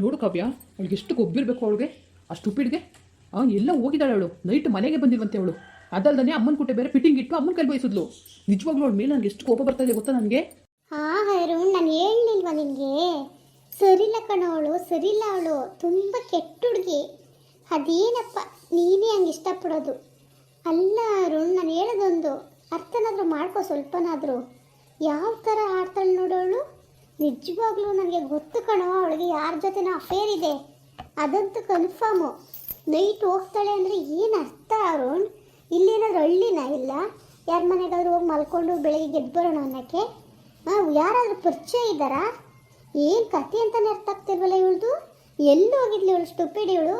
ನೋಡು ಕಾವ್ಯ, ಅವಳಿಗೆ ಎಷ್ಟು ಕೊಬ್ಬಿರ್ಬೇಕು ಅವಳಿಗೆ ಅಷ್ಟು ಉಪ್ಪಿಡ್ಗೆ ಅವನು ಎಲ್ಲ ಹೋಗಿದ್ದಾಳೆ ಅವಳು. ನೈಟ್ ಮನೆಗೆ ಬಂದಿಲ್ವಂತೆ ಅವಳು. ಅದಲ್ದೇ ಅಮ್ಮನ ಕುಟ್ಟೆ ಬೇರೆ ಫಿಟ್ಟಿಂಗ್ ಇಟ್ಟು ಅಮ್ಮನ ಕೈ ಬಯಸಿದ್ಲು ನಿಜವಾಗ್ಲೂ ಅವಳ ಮೇಲೆ ನನಗೆ ಎಷ್ಟು ಕೋಪ ಬರ್ತಾ ಇದೆ ಗೊತ್ತಾ ನನಗೆ? ಹಾ ಅರುಣ್, ನಾನು ಹೇಳಲಿಲ್ವಾ ನಿನಗೆ? ಸರಿಲ್ಲ ಕಣೋ ಅವಳು ಸರಿಲ್ಲ ಅವಳು. ತುಂಬ ಕೆಟ್ಟ ಹುಡುಗಿ. ಅದೇನಪ್ಪ, ನೀನೇ ಹಂಗೆ ಇಷ್ಟಪಡೋದು. ಅಲ್ಲ ಅರುಣ್, ನಾನು ಹೇಳೋದೊಂದು. ಅರ್ಥನಾದರೂ ಮಾಡ್ಕೋ ಸ್ವಲ್ಪನಾದರೂ. ಯಾವ ಥರ ಆಡ್ತಾಳೆ ನೋಡೋಳು ನಿಜವಾಗ್ಲೂ ನನಗೆ ಗೊತ್ತು ಕಣೋ, ಅವಳಿಗೆ ಯಾರ ಜೊತೆನೋ ಅಫೇರ್ ಇದೆ. ಅದಂತೂ ಕನ್ಫರ್ಮು ನೈಟ್ ಹೋಗ್ತಾಳೆ ಅಂದರೆ ಏನು ಅರ್ಥ ಅರುಣ್? ಇಲ್ಲೇನಾದ್ರೂ ಹಳ್ಳಿನ ಇಲ್ಲ? ಯಾರ ಮನೆಗಾದ್ರೂ ಹೋಗಿ ಮಲ್ಕೊಂಡು ಬೆಳಗ್ಗೆ ಗೆದ್ದು ಬರೋಣ ಅನ್ನೋಕ್ಕೆ? ಹಾಂ ಯಾರಾದರೂ ಪರಿಚಯ ಇದ್ದಾರಾ? ಏನು ಕತೆ ಅಂತಲೇ ಅರ್ಥ ಆಗ್ತಿಲ್ವಲ್ಲ ಇವಳ್ದು? ಎಲ್ಲಿ ಹೋಗಿದ್ಲಿ ಇವಳು ಸ್ಟುಪಿಡ್ ಇವಳು?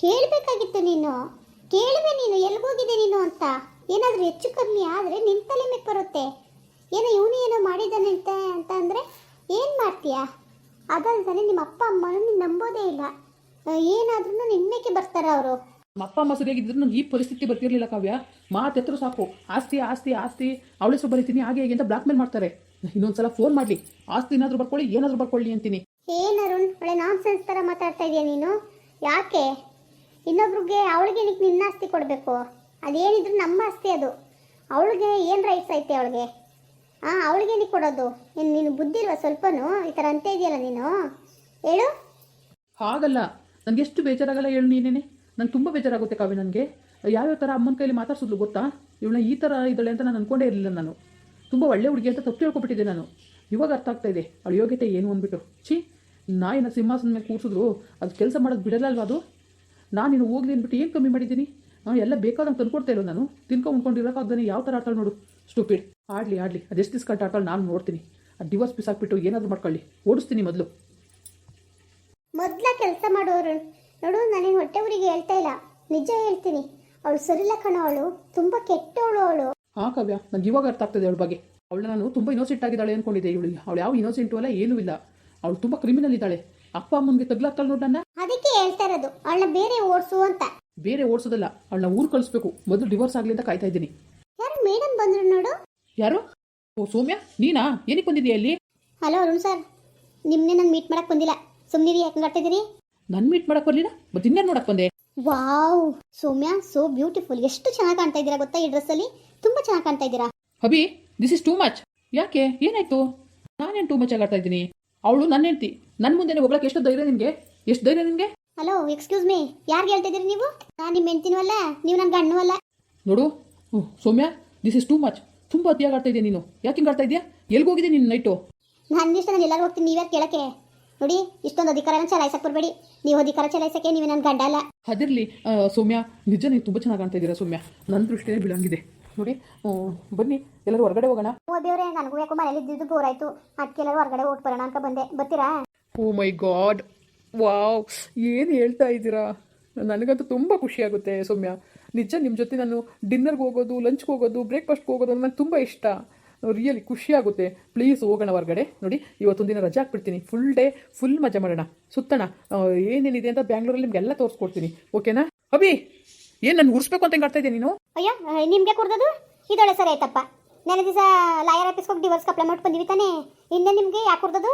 ಕೇಳಬೇಕಾಗಿತ್ತು ನೀನು. ಕೇಳುವೆ ನೀನು ಎಲ್ಲಿಗೋಗಿದೆ ನೀನು ಅಂತ? ಏನಾದರೂ ಹೆಚ್ಚು ಕಮ್ಮಿ ಆದರೆ ನಿನ್ನ ತಲೆ ಮೇಲೆ ಬರುತ್ತೆ. ಏನೋ ಇವನು ಏನೋ ಮಾಡಿದ್ದಾನೆ ಅಂತ ಅಂತ ಅಂದರೆ? ಏನು ಮಾಡ್ತೀಯಾ? ಅದಲ್ದಾನೆ ನಿಮ್ಮ ಅಪ್ಪ ಅಮ್ಮನೂ ನೀನು ನಂಬೋದೇ ಇಲ್ಲ. ಏನಾದ್ರೂ ನಿನ್ನಕ್ಕೆ ಬರ್ತಾರೆ ಅವರು? ನಮ್ಮ ಅಪ್ಪ ಅಮ್ಮ ಸರಿಯಾಗಿದ್ದರೂ ಈ ಪರಿಸ್ಥಿತಿ ಬರ್ತಿರ್ಲಿಲ್ಲ ಕಾವ್ಯ. ಮಾತೆತ್ತರೂ ಸಾಕು. ಆಸ್ತಿ ಆಸ್ತಿ ಆಸ್ತಿ. ಅವಳೆ ಹೆಸರು ಬರೀತೀನಿ ಹಾಗೆ ಹೇಗೆ ಅಂತ ಬ್ಲಾಕ್ ಮೇಲ್ ಮಾಡ್ತಾರೆ. ಇನ್ನೊಂದ್ಸಲ ಫೋನ್ ಮಾಡಲಿ. ಆಸ್ತಿ ಏನಾದರೂ ಬರ್ಕೊಳ್ಳಿ ಏನಾದರೂ ಬರ್ಕೊಳ್ಳಿ ಅಂತೀನಿ. ಏನು ಅರುಣ್ ಒಳ್ಳೆ ನಾನ್ ಸೆನ್ಸ್ ಥರ ಮಾತಾಡ್ತಾ ಇದೀಯ ನೀನು? ಯಾಕೆ? ಇನ್ನೊಬ್ರಿಗೆ ಅವಳಿಗೆ ನಿನ್ನ ಆಸ್ತಿ ಕೊಡಬೇಕು? ಅದೇನಿದ್ರು ನಮ್ಮ ಆಸ್ತಿ ಅದು. ಅವಳಿಗೆ ಏನು ರೈಟ್ಸ್ ಐತೆ ಅವಳಿಗೆ? ಹಾಂ ಅವಳಿಗೆ ನೀ ಕೊಡೋದು? ನೀನು ಬುದ್ಧಿ ಇಲ್ವಾ ಸ್ವಲ್ಪನೂ? ಈ ಥರ ಅಂತ ಇದೆಯಲ್ಲ ನೀನು? ಹೇಳು. ಹಾಗಲ್ಲ. ನನಗೆ ಎಷ್ಟು ಬೇಜಾರಾಗಲ್ಲ ಹೇಳು ನೀನೇನೆ. ನಂಗೆ ತುಂಬ ಬೇಜಾರಾಗುತ್ತೆ ಕಾವ್ಯ ನನಗೆ. ಯಾವ್ಯಾವ ಥರ ಅಮ್ಮನ ಕೈಲಿ ಮಾತಾಡ್ಸಿದ್ಲು ಗೊತ್ತಾ? ಇವಳ ಈ ಥರ ಇದ್ದಾಳೆ ಅಂತ ನಾನು ಅಂದ್ಕೊಂಡೇ ಇರಲಿಲ್ಲ ನಾನು. ತುಂಬ ಒಳ್ಳೆ ಹುಡುಗಿ ಅಂತ ತಪ್ಪು ತಿಳ್ಕೊಬಿಟ್ಟಿದ್ದೆ ನಾನು. ಇವಾಗ ಅರ್ಥ ಆಗ್ತಾ ಇದೆ. ಅವಳ ಯೋಗ್ಯತೆ ಏನು ಅಂದ್ಬಿಟ್ಟು. ಛೀ, ನಾಯಿನ ಸಿಂಹಾಸನ ಮೇಲೆ ಕೂರಿಸಿದ್ರು. ಅದು ಕೆಲಸ ಮಾಡೋದು ಬಿಡಲ್ಲ ಅಲ್ವಾ ಅದು? ನಾನು ನೀನು ಹೋಗ್ಲಿ ಅಂದ್ಬಿಟ್ಟು ಏನು ಕಮ್ಮಿ ಮಾಡಿದ್ದೀನಿ? ಎಲ್ಲ ಬೇಕಾದಂಗೆ ತಂದ್ಕೊಡ್ತಾ ಇಲ್ಲ ನಾನು. ತಿನ್ಕೊ ಉಣ್ಕೊಂಡಿರೋಕ್ಕಾಗ್ದಾನೆ ಯಾವ ಥರ ಆಡ್ತಾಳೆ ನೋಡು. ಸ್ಟೂಪಿಡ್ ಆಡಲಿ ಆಡಲಿ. ಅದೆಷ್ಟು ದಿವ್ಸ ಕಟ್ಟ ಆಡ್ತಾಳೆ ನಾನು ನೋಡ್ತೀನಿ. ಆ ಡಿವೋರ್ಸ್ ಬಿಸಾಕ್ಬಿಟ್ಟು ಏನಾದರೂ ಮಾಡ್ಕೊಳ್ಳಿ. ಓಡಿಸ್ತೀನಿ ಮೊದಲು. ಮೊದಲ ಕೆಲಸ ಮಾಡೋರು. ನೋಡು ನಾನೇನು ಹೊಟ್ಟೆ ಊರಿಗೆ ಹೇಳ್ತಾ ಇಲ್ಲ. ನಿಜ ಹೇಳ್ತೀನಿ. ಅವಳು ಸರಿಲ್ಲ ಕಣ ಅವಳು. ತುಂಬ ಕೆಟ್ಟವಳು ಅವಳು. ಹಾ ಕಾವ್ಯ. ನನಗೆ ಇವಾಗ ಅರ್ಥ ಆಗ್ತದೆ ಅವಳ ಬಗ್ಗೆ. ಅವಳು ನಾನು ತುಂಬ ಇನ್ನೋಸೆಂಟ್ ಆಗಿದ್ದಾಳೆ ಅಂದ್ಕೊಂಡಿದ್ದೆ ಇವಳು. ಅವಳು ಯಾವ ಇನ್ನೋಸೆಂಟು ಅಲ್ಲ ಏನೂ ಇಲ್ಲ. ಅವಳು ತುಂಬ ಕ್ರಿಮಿನಲ್ ಇದ್ದಾಳೆ. ಅಪ್ಪ ಅಮ್ಮನಿಗೆ ತಗ್ಲಾಗ್ತಾಳೆ ನೋಡಣ್ಣ ಅದಕ್ಕೆ ಹೇಳ್ತಾ ಇರೋದು. ಅವಳನ್ನ ಬೇರೆ ಓಡಿಸು ಅಂತ. ಬೇರೆ ಓಡಿಸೋದಲ್ಲ ಅವಳನ್ನ ಊರು ಕಳಿಸ್ಬೇಕು. ಮೊದಲು ಡಿವೋರ್ಸ್ ಆಗಲಿ ಅಂತ ಕಾಯ್ತಾ ಇದ್ದೀನಿ. ಯಾರು ಮೇಡಮ್ ಬಂದ್ರು ನೋಡು. ಯಾರು? ಓ ಸೌಮ್ಯ? ನೀನಾ? ಏನಕ್ಕೆ ಬಂದಿದ್ಯಾ ಅಲ್ಲಿ? ಹಲೋ ಅರುಣ್ ಸರ್ ನಿಮ್ಮನ್ನೇ ನಾನು ಮೀಟ್ ಮಾಡಕ್ ಬಂದಿಲ್ಲ. ಸುಮ್ಮನಿರಿ ಯಾಕೆ ಮಾಡ್ತಿದ್ದೀರಿ ನನ್ನ ಮೀಟ್ ಮಾಡಕ್ಕೆ ಬರಲಿಲ್ಲ ಮತ್ತೆ ಇನ್ನೇನು ನೋಡಕ್ಕೆ ಬಂದೆ? ವಾವ್ ಸೌಮ್ಯ ಸೋ ಬ್ಯೂಟಿಫುಲ್ ಎಷ್ಟು ಚೆನ್ನಾಗಿ ಕಾಣ್ತಾ ಇದ್ದೀರಾ ಗೊತ್ತಾ ಈ ಡ್ರೆಸ್ಸಲ್ಲಿ ತುಂಬಾ ಚೆನ್ನಾಗಿ ಕಾಣ್ತಾ ಇದ್ದೀರಾ. Hubby this is too much ಯಾಕೆ? ಏನಾಯ್ತು? ನಾನೇನು ಟೂ ಮಚ್ ಆಗಾಡ್ತಾ ಇದ್ದೀನಿ? ಅವಳು ನನ್ನ ಹೆಂಡ್ತಿ. ನನ್ನ ಮುಂದೆ ಹೋಗ್ಲಕ್ಕೆ ಎಷ್ಟು ಧೈರ್ಯ ನಿನಗೆ? ಎಷ್ಟು ಧೈರ್ಯ ನಿನಗೆ? ಹಲೋ ಎಕ್ಸ್ಕ್ಯೂಸ್ ಮೀ ಯಾರಿಗೆ ಹೇಳ್ತಿದ್ದೀರಿ ನೀವು? ನಾನು ನಿಮ್ಮ ಹೆಂಡ್ತಿನೂ ಅಲ್ಲ ನೀವು ನನ್ನ ಗಂಡು ಅಲ್ಲ. ನೋಡು ಹ್ಞೂ Soumya this is too much ತುಂಬ ಅತಿಯಾಗಿ ಆಡ್ತಾ ಇದೆಯಾ ನೀನು. ಯಾಕೆ ಹಿಂಗೆ ಆಡ್ತಾ ಇದೆಯಾ? ಎಲ್ಲಿಗೆ ಹೋಗಿದೆ ನೀನು ನೈಟು ನನ್ನ ಇಷ್ಟ ನಾನು ಎಲ್ಲರೂ ಹೋಗ್ತೀನಿ ನೀವ್ಯಾರು ಕೇಳಕ್ಕೆ? ನೋಡಿ ಇಷ್ಟೊಂದು ಅಧಿಕಾರನ ಚಲಾಯಿಸಕ್ಕೆ ಬರಬೇಡಿ. ನೀವು ಅಧಿಕಾರ ಚಲಾಯಿಸಕ್ಕೆ ನೀವು ನನ್ನ ಗಂಡ ಅಲ್ಲ. ಅದಿರಲಿ ಸೌಮ್ಯ ನಿಜ ನೀವು ತುಂಬ ಚೆನ್ನಾಗಿ ಕಾಣ್ತಾ ಇದ್ದೀರಾ ಸೌಮ್ಯ? ನನ್ನ ದೃಷ್ಟಿಯೇ ಬೀಳಂಗಿದೆ. ನೋಡಿ ಆ, ಬನ್ನಿ ಎಲ್ಲರೂ ಹೊರಗಡೆ ಹೋಗೋಣ. ಓ ದೇವ್ರೆ ನನಗೂ ಯಾಕೋ ಮನೇಲಿ ಇದ್ದಿದ್ದು ಬೋರ್ ಆಯಿತು. ಅದಕ್ಕೆ ಎಲ್ಲರೂ ಹೊರಗಡೆ ಹೋಗಿ ಬರೋಣ ಅಂತ ಬಂದೆ. ಬರ್ತೀರಾ? ಓ ಮೈ ಗಾಡ್ ವಾವ್, ಏನು ಹೇಳ್ತಾ ಇದ್ದೀರಾ? ನನಗಂತೂ ತುಂಬ ಖುಷಿಯಾಗುತ್ತೆ ಸೌಮ್ಯ. ನಿಜ ನಿಮ್ಮ ಜೊತೆ ನಾನು ಡಿನ್ನರ್ಗೆ ಹೋಗೋದು ಲಂಚ್ಗೆ ಹೋಗೋದು ಬ್ರೇಕ್ಫಾಸ್ಟ್ಗೆ ಹೋಗೋದು ನನಗೆ ತುಂಬ ಇಷ್ಟ. ರಿಯಲಿ ಖುಷಿಯಾಗುತ್ತೆ ಪ್ಲೀಸ್ ಹೋಗೋಣ ಹೊರಗಡೆ. ನೋಡಿ, ಇವತ್ತೊಂದು ದಿನ ರಜೆ ಹಾಕ್ಬಿಡ್ತೀನಿ. ಫುಲ್ ಡೇ ಫುಲ್ ಮಜಾ ಮಾಡೋಣ. ಸುತ್ತಣ. ಏನೇನಿದೆ ಅಂತ ಬ್ಯಾಂಗ್ಳೂರಲ್ಲಿ ನಿಮಗೆಲ್ಲ ತೋರಿಸ್ಕೊಡ್ತೀನಿ. ಓಕೆನಾ ಅಭಿ, ಏನು ನಾನು ಉರ್ಸ್ಬೇಕು ಅಂತ ಹೇಳ್ತಾ ಇದ್ದೀನಿ ನೀನು? ಅಯ್ಯೋ ನಿಮಗೆ ಕೊಡ್ದದು ಇದೊಳೆ ಸರಿ ಆಯ್ತಪ್ಪ. ನೆನೆ ದಿವಸ ಲಾಯರ್ ಆಫೀಸ್ಗೆ ಹೋಗಿ ಡಿವರ್ಸ್ ಅಪ್ಲೈ ಮಾಡಿ ಬಂದಿವಿ ತಾನೇ. ಇನ್ನೇ ನಿಮಗೆ ಯಾಕೆ ಕೊಡ್ದದು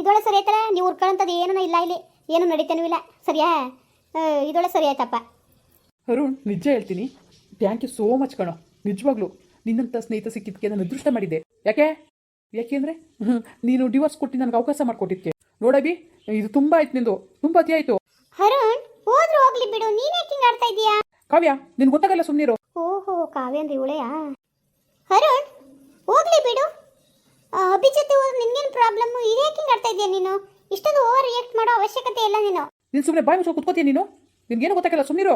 ಇದೊಳೆ ಸರಿ ಆಯ್ತಲ್ಲ, ನೀವು ಉರ್ಕೊಳ್ಳೋಂಥದ್ದು ಏನೂ ಇಲ್ಲ ಇಲ್ಲಿ. ಏನು ನಡೀತಾನೂ ಇಲ್ಲ. ಸರಿಯಾ? ಇದೊಳ ಸರಿ ಆಯ್ತಪ್ಪ. ಅರುಣ್ ನಿಜ ಹೇಳ್ತೀನಿ. ಥ್ಯಾಂಕ್ ಯು ಸೋ ಮಚ್ ಕಣೋ. ನಿಜವಾಗ್ಲೂ ನಿನ್ನಂಥ ಸ್ನೇಹಿತ ಸಿಕ್ಕಿದ್ದಕ್ಕೆ ನಾನು ಅದೃಷ್ಟ ಮಾಡಿದ್ದೆ. ಯಾಕೆ? ಯಾಕೆಂದರೆ ನೀನು ಡಿವೋರ್ಸ್ ಕೊಟ್ಟು ನನಗೆ ಅವಕಾಶ ಮಾಡಿಕೊಟ್ಟಿದ್ದೆ ನೋಡಬಿ ಇದು ತುಂಬ ಆಯ್ತು ನಿಂದು. ತುಂಬ ಅತಿ ಆಯಿತು. ಅರುಣ್ ಹೋದ್ರು ಹೋಗ್ಲಿ ಬಿಡು. ನೀನೇ ಯಾಕೆ ಹಿಂಗ್ ಆಡ್ತಾ ಇದೀಯಾ ಕಾವ್ಯ ನಿನ್ಗೆ ಗೊತ್ತಾಗಲ್ಲ ಸುಮ್ಮನಿರು ಓಹೋ ಕಾವ್ಯಂದ್ರಿ ಇವಳೆಯಾ ಅರುಣ್ ಹೋಗ್ಲಿ ಬಿಡು. ಅಭಿ ಜೊತೆ ಹೋದ್ರೆ ನಿನ್ಗೇನು ಪ್ರಾಬ್ಲಮ್ಮು ಇದೇ ಹಿಂಗ್ ಆಡ್ತಾ ಇದೀಯ ನೀನು? ಇಷ್ಟೊಂದು ಓವರ್ ರಿಯಾಕ್ಟ್ ಮಾಡೋ ಅವಶ್ಯಕತೆ ಇಲ್ಲ ನೀನು. ನೀನು ಸುಮ್ಮನೆ ಬಾಯಿ ಮುಚ್ಚೋ ಕುತ್ಕೋತೀಯ ನೀನು? ನಿನ್ಗೇನು ಗೊತ್ತಾಗಲ್ಲ ಸುಮ್ಮನಿರು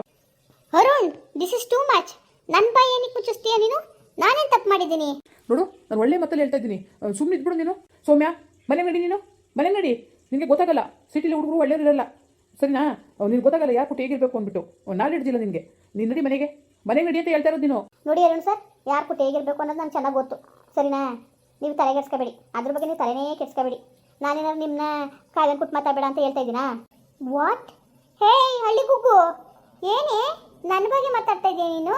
Arun this is too much ನನ್ನ ಬಾಯಿ ಏನಕ್ಕೆ ಮುಚ್ಚಿಸ್ತೀಯ ನೀನು? ನಾನೇನು ತಪ್ಪು ಮಾಡಿದ್ದೀನಿ? ನೋಡು ನಾನು ಒಳ್ಳೆ ಮತ್ತಲ್ಲಿ ಹೇಳ್ತಾ ಇದ್ದೀನಿ. ಸುಮ್ಮನೆ ಇದ್ಬಿಡು ನೀನು. ಸೌಮ್ಯ ಮನೆ ನಡಿ ನೀನು. ಮನೆ ನಡಿ. ನಿನಗೆ ಗೊತ್ತಾಗಲ್ಲ ಸಿಟಿಲಿ ಹುಡುಗರು ಇರಲ್ಲ. ಸರಿನಾ? ನಿನ್ಗೆ ಗೊತ್ತಾಗಲ್ಲ ಯಾರು ಕೊಟ್ಟು ಹೇಗಿರ್ಬೇಕು ಅಂದ್ಬಿಟ್ಟು. ನಾಲೆಡ್ಜ್ ಇಲ್ಲ ನಿನಗೆ. ನೀನು ನಡಿ ಮನೆಗೆ. ಮನೆಗೆ ನಡಿ ಅಂತ ಹೇಳ್ತಾ ಇರೋದು ನೀನು. ನೋಡಿ ಅರುಣ್ ಸರ್ ಯಾರು ಕೊಟ್ಟು ಹೇಗಿರ್ಬೇಕು ಅನ್ನೋದು ನಾನು ಚೆನ್ನಾಗಿ ಗೊತ್ತು. ಸರಿನಾ? ನೀವು ತಲೆ ಕೆಡ್ಸ್ಕೋಬೇಡಿ ಅದ್ರ ಬಗ್ಗೆ ನೀವು ತಲೆನೇ ಕೆಡ್ಸ್ಕೋಬೇಡಿ. ನಾನೇನಾದ್ರು ನಿಮ್ಮನ್ನ ಕಾವ್ಯನ್ ಕೊಟ್ಟು ಮಾತಾಡಬೇಡ ಅಂತ ಹೇಳ್ತಾ ಇದ್ದೀನಾ? ವಾಟ್ ಹೇ ಹಳ್ಳಿ ಗುಗ್ಗು ಏನೇ? ನನ್ನ ಬಗ್ಗೆ ಮಾತಾಡ್ತಾ ಇದೀಯ ನೀನು?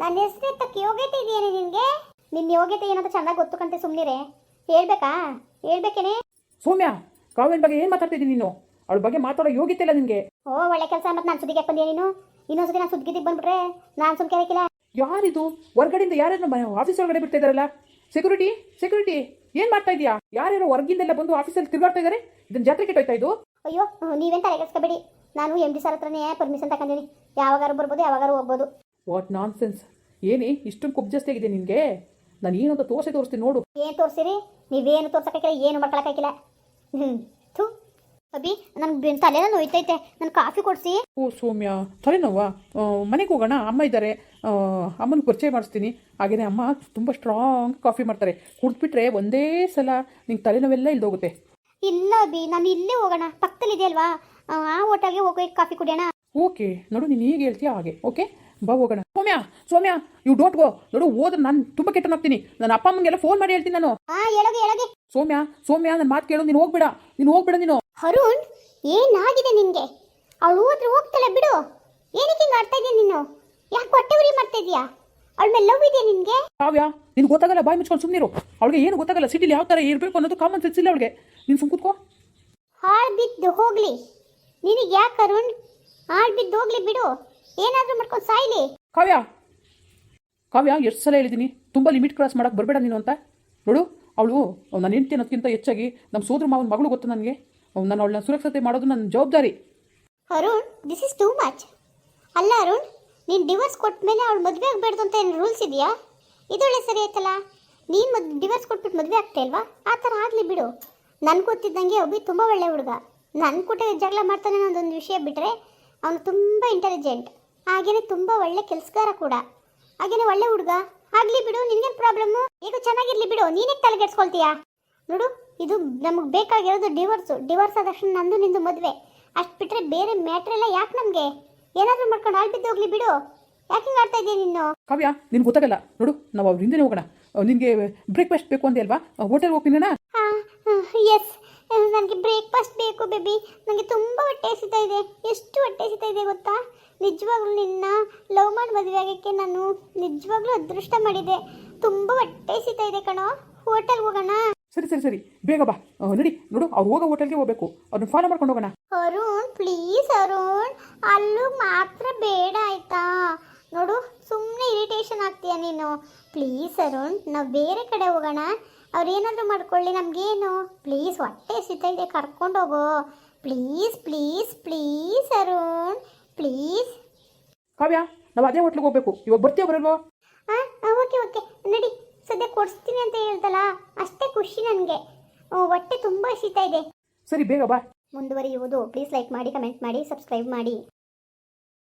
ನನ್ನ ಹೆಸರು ತಕ್ಕ ಯೋಗ್ಯತೆ ಇದೆಯೇನೆ ನಿನಗೆ? ನಿನ್ನ ಯೋಗ್ಯತೆ ಏನಂತ ಚೆನ್ನಾಗಿ ಗೊತ್ತು ಕಂತೆ ಸುಮ್ಮನಿರೆ ಹೇಳ್ಬೇಕಾ? ಹೇಳ್ಬೇಕೇನೆ? ಸೌಮ್ಯ ಕಾವ್ಯನ ಬಗ್ಗೆ ಏನು ಮಾತಾಡ್ತಿದ್ದೀನಿ ನೀನು? ಅವಳ ಬಗ್ಗೆ ಮಾತಾಡೋ ಯೋಗ್ಯತೆ ಇಲ್ಲ ನಿನಗೆ. ಓ ಒಳ್ಳೆ ಕೆಲಸ ಮತ್ತೆ ನಾನು ಸುದ್ದಿಗೆ ಬಂದೆ ನೀನು? ಇನ್ನೊಂದ್ಸತಿ ನಾನು ಸುದ್ದಿಗೆ ಬಂದ್ಬಿಟ್ರೆ ನಾನು ಸುಮ್ ಕೇಳಕ್ಕಿಲ್ಲ ಯಾರಿದು? ಹೊರಗಡೆಯಿಂದ ನಮ್ಮ ಆಫೀಸ್ ಒಳಗಡೆ ಬಿಡ್ತಾ ಇದಾರಲ್ಲ ಸೆಕ್ಯೂರಿಟಿ ಸೆಕ್ಯೂರಿಟಿ ಏನ್ ಮಾಡ್ತಾ ಇದೀಯಾ? ಯಾರ್ಯಾರೋ ಹೊರಗಿಂದೆಲ್ಲ ಬಂದು ಆಫೀಸಲ್ಲಿ ತಿರುಗಾಡ್ತಾ ಇದಾರೆ? ಇದನ್ನ ಜಾತ್ರೆ ಕೆಟ್ಟೋಯ್ತಾ ಇದು? ಅಯ್ಯೋ ನೀವೆಂತ ತಲೆಗೆಡ್ಸ್ಕೊಬೇಡಿ ನಾನು ಎಂ ಡಿ ಸರ್ ಹತ್ರನೇ ಪರ್ಮಿಷನ್ ತಗೊಂಡಿನಿ. ಯಾವಾಗಾರು ಬರ್ಬೋದು ಯಾವಾಗಾರು ಹೋಗ್ಬೋದು. ವಾಟ್ ನಾನ್ ಸೆನ್ಸ್ ಏನೇ ಇಷ್ಟೊಂದು ಕೊಬ್ಬು ಜಾಸ್ತಿ ಆಗಿದೆ ನಿನಗೆ? ನಾನು ಏನಂತ ತೋರಿಸಿ ತೋರಿಸ್ತೀನಿ ನೋಡು. ಏನು ತೋರಿಸಿರಿ? ನೀವೇನು ತೋರ್ಸಕ್ಕಾಗಿಲ್ಲ ಏನು ಮಾಡ್ಕೊಳಕ್ಕಾಗಿಲ್ಲ ಥೂ ಅಭಿ ನನ್ಗೆ ತಲೆನ ನೋಯ್ತೈತೆ. ನನ್ನ ಕಾಫಿ ಕೊಡಿಸಿ. ಓ ಸೌಮ್ಯ ತಲೆನೋವಾ? ಮನೆಗೆ ಹೋಗೋಣ. ಅಮ್ಮ ಇದ್ದಾರೆ ಅಮ್ಮನ ಪರಿಚಯ ಮಾಡಿಸ್ತೀನಿ. ಹಾಗೆಯೇ ಅಮ್ಮ ತುಂಬ ಸ್ಟ್ರಾಂಗ್ ಕಾಫಿ ಮಾಡ್ತಾರೆ. ಕುಡಿದ್ಬಿಟ್ರೆ ಒಂದೇ ಸಲ ನಿಂಗೆ ತಲೆನೋವೆಲ್ಲ ಇಲ್ದೋಗುತ್ತೆ. ಇಲ್ಲ ಅಭಿ ನಾನು ಇಲ್ಲೇ ಹೋಗೋಣ. ಪಕ್ಕದಲ್ಲಿ ಇದೆಯಲ್ವಾ ಆ ಹೋಟೆಲ್ಗೆ ಹೋಗಿ ಕಾಫಿ ಕುಡಿಯೋಣ. ಓಕೆ. ನೋಡು ನೀನು ಈಗ ಹೇಳ್ತೀಯ ಹಾಗೆ. ಓಕೆ? ಬಾ ಹೋಗೋಣ. Soumya Soumya you don't go. ನೋಡು ಹೋದ್ರೆ ನಾನು ತುಂಬ ಕೆಟ್ಟನಾಗ್ತೀನಿ ನನ್ನ ಅಪ್ಪ ಅಮ್ಮಂಗೆಲ್ಲ ಫೋನ್ ಮಾಡಿ ಹೇಳ್ತೀನಿ ನಾನು. ಆ ಹೇಳೋಗೆ ಹೇಳೋಗೆ ಸೌಮ್ಯ ಸೌಮ್ಯ ನನ್ನ ಮಾತು ಕೇಳು. ನೀನು ಹೋಗ್ಬೇಡ. ನೀನು ಹೋಗ್ಬೇಡ ನೀನು. ಅರುಣ್ ಏನಾಗಿದೆ ನಿನಗೆ? ಅವಳು ಹೋದ್ರೆ ಹೋಗ್ತಾಳೆ ಬಿಡು. ಏನಕ್ಕೆ ಹಿಂಗೆ ಆಡ್ತಾ ಇದೀಯ ನೀನು? ಯಾಕೆ ಹೊಟ್ಟೆ ಉರಿ ಮಾಡ್ತಾ ಇದೀಯಾ? ಅವಳ ಮೇಲೆ ಲವ್ ಇದೆಯಾ ನಿನ್ಗೆ? ಕಾವ್ಯ ನಿನ್ಗೆ ಗೊತ್ತಾಗಲ್ಲ ಬಾಯಿ ಮುಚ್ಕೊಂಡು ಸುಮ್ಮನಿರು ಅವಳಿಗೆ ಏನು ಗೊತ್ತಾಗಲ್ಲ ಸಿಟಿಲಿ ಯಾವ ಥರ ಇರಬೇಕು ಅನ್ನೋದು ಕಾಮನ್ ಸೆನ್ಸ್ ಇಲ್ಲ ಅವಳಿಗೆ. ನೀನು ಸುಮ್ ಕೂತ್ಕೋ. ಹಾಳು ಬಿದ್ದು ಹೋಗ್ಲಿ. ನಿನಗೆ ಯಾಕೆ ಅರುಣ್ ಹಾಳು ಬಿದ್ದು ಹೋಗ್ಲಿ ಬಿಡು. ಏನಾದರೂ ಮಾಡ್ಕೊಂಡು ಸಾಯ್ಲಿ. ಕಾವ್ಯ ಕಾವ್ಯ ಎಷ್ಟು ಸಲ ಹೇಳಿದ್ದೀನಿ ತುಂಬ ಲಿಮಿಟ್ ಕ್ರಾಸ್ ಮಾಡೋಕೆ ಬರಬೇಡ ನೀನು ಅಂತ. ನೋಡು ಅವಳು ನನ್ನ ಹೆಂಡತಿ ಅನ್ನೋದಕ್ಕಿಂತ ಹೆಚ್ಚಾಗಿ ನಮ್ಮ ಸೋದರ ಮಾವನ ಮಗಳು ಗೊತ್ತು ನನಗೆ? ನಾನು ಅವಳನ್ನ ಸುರಕ್ಷತೆ ಮಾಡೋದು ನನ್ನ ಜವಾಬ್ದಾರಿ. Arun this is too much ಅಲ್ಲ ಅರುಣ್, ನೀನು ಡಿವೋರ್ಸ್ ಕೊಟ್ಟ ಮೇಲೆ ಅವಳು ಮದುವೆ ಆಗಬೇಡ್ದು ಅಂತ ಏನು ರೂಲ್ಸ್ ಇದೆಯಾ? ಇದೊಳ್ಳೆ ಸರಿ ಆಯ್ತಲ್ಲ? ನೀನು ಮದ್ ಡಿವೋರ್ಸ್ ಕೊಟ್ಬಿಟ್ಟು ಮದುವೆ ಆಗ್ತಾ ಇಲ್ವಾ? ಆ ಥರ ಆಗಲಿ ಬಿಡು. ನನ್ಗೆ ಗೊತ್ತಿದ್ದಂಗೆ ಒಬ್ಬಿ ತುಂಬ ಒಳ್ಳೆ ಹುಡುಗ. ನನ್ನ ಕೂಟ ಜಗಳ ಮಾಡ್ತಾನೆ ಅನ್ನೋದೊಂದು ವಿಷಯ ಬಿಟ್ಟರೆ ಅವನು ತುಂಬ ಇಂಟೆಲಿಜೆಂಟ್ ಹಾಗೇನೆ ತುಂಬ ಒಳ್ಳೆ ಕೆಲಸಗಾರ ಕೂಡ. ಹಾಗೇನೆ ಒಳ್ಳೆ ಹುಡುಗ. ಆಗಲಿ ಬಿಡು, ನಿನ್ಗೇನು ಪ್ರಾಬ್ಲಮ್ಮು ಈಗ ಚೆನ್ನಾಗಿರಲಿ ಬಿಡು. ನೀನೇ ತಲೆಗೆಡ್ಸ್ಕೊಳ್ತೀಯಾ? ನೋಡು ಇದು ನಮಗೆ ಬೇಕಾಗಿರೋದು ಡಿವೋರ್ಸು ಡಿವೋರ್ಸ್ ಆದ ತಕ್ಷಣ ನಂದು ನಿಂದು ಮದುವೆ. ಅಷ್ಟು ಬಿಟ್ಟರೆ ಬೇರೆ ಮ್ಯಾಟ್ರ್ ಎಲ್ಲ ಯಾಕೆ ನಮಗೆ? ಏನಾದರೂ ಮಾಡ್ಕೊಂಡು ಆಳ್ ಬಿದ್ದು ಹೋಗ್ಲಿ ಬಿಡು. ಯಾಕೆ ಹಿಂಗೆ ಆಡ್ತಾ ಇದ್ದೀನಿ ನೀನು? ಕಾವ್ಯ ನಿನ್ಗೆ ಗೊತ್ತಾಗಲ್ಲ. ನೋಡು ನಾವು ಅವ್ರ ಹಿಂದೆ ಹೋಗೋಣ. ನಿನಗೆ ಬ್ರೇಕ್ಫಾಸ್ಟ್ ಬೇಕು ಅಂದೆ ಅಲ್ವಾ? ಹೋಟೆಲ್ ಹೋಗ್ತೀನಣ್ಣ? ಹಾಂ ಎಸ್ ನನಗೆ ಬ್ರೇಕ್ಫಾಸ್ಟ್ ಬೇಕು ಬೇಬಿ ನನಗೆ ತುಂಬ ಹೊಟ್ಟೆ ಹಸಿತಾ ಇದೆ. ಎಷ್ಟು ಹೊಟ್ಟೆ ಹಸಿತಾ ಇದೆ ಗೊತ್ತಾ? ನಿಜವಾಗ್ಲೂ ನಿನ್ನ ಲವ್ ಮಾಡಿ ಮದುವೆ ಆಗೋಕ್ಕೆ ನಾನು ನಿಜವಾಗ್ಲೂ ಅದೃಷ್ಟ ಮಾಡಿದೆ. ತುಂಬ ಹೊಟ್ಟೆ ಹಸಿತಾ ಇದೆ ಕಣೋ. ಹೋಟೆಲ್ಗೆ ಹೋಗೋಣ. ಸರಿ ಸರಿ ಸರಿ. ಬೇಗ ಬಾ. ನಡಿ. ನೋಡು ಅವ್ರು ಹೋಗೋ ಹೋಟೆಲ್ಗೆ ಹೋಗ್ಬೇಕು. ಅವ್ರನ್ನ ಫಾಲೋ ಮಾಡ್ಕೊಂಡು ಹೋಗೋಣ. ಅರುಣ್ ಪ್ಲೀಸ್ ಅರುಣ್. ಅಲ್ಲೂ ಮಾತ್ರ ಬೇಡ ಆಯ್ತಾ? ನೋಡು ಸುಮ್ಮನೆ ಇರಿಟೇಷನ್ ಆಗ್ತೀಯ ನೀನು? ಪ್ಲೀಸ್ ಅರುಣ್ ನಾವು ಬೇರೆ ಕಡೆ ಹೋಗೋಣ. ಅವ್ರು ಏನಾದರೂ ಮಾಡ್ಕೊಳ್ಳಿ ನಮಗೇನು. ಪ್ಲೀಸ್ ಹೊಟ್ಟೆ ಸಿದ್ಧ ಇದೆ ಕರ್ಕೊಂಡು ಹೋಗೋ. Please please please Arun. Please Kavya ನಾವು ಅದೇ ಹೋಟ್ಲಿಗೆ ಹೋಗ್ಬೇಕು. ಇವಾಗ ಬರ್ತೀಯ ಬರಲ್ವೋ? ಸದ್ಯ ಕೊಡಿಸ್ತೀನಿ ಅಂತ ಹೇಳ್ತಲ್ಲ ಅಷ್ಟೇ ಖುಷಿ ನನಗೆ. ಹೊಟ್ಟೆ ತುಂಬ ಹಸಿತಾ ಇದೆ. ಸರಿ ಬೇಗ ಬಾ. ಮುಂದುವರಿಯುವುದು. ಪ್ಲೀಸ್ ಲೈಕ್ ಮಾಡಿ ಕಮೆಂಟ್ ಮಾಡಿ ಸಬ್ಸ್ಕ್ರೈಬ್ ಮಾಡಿ.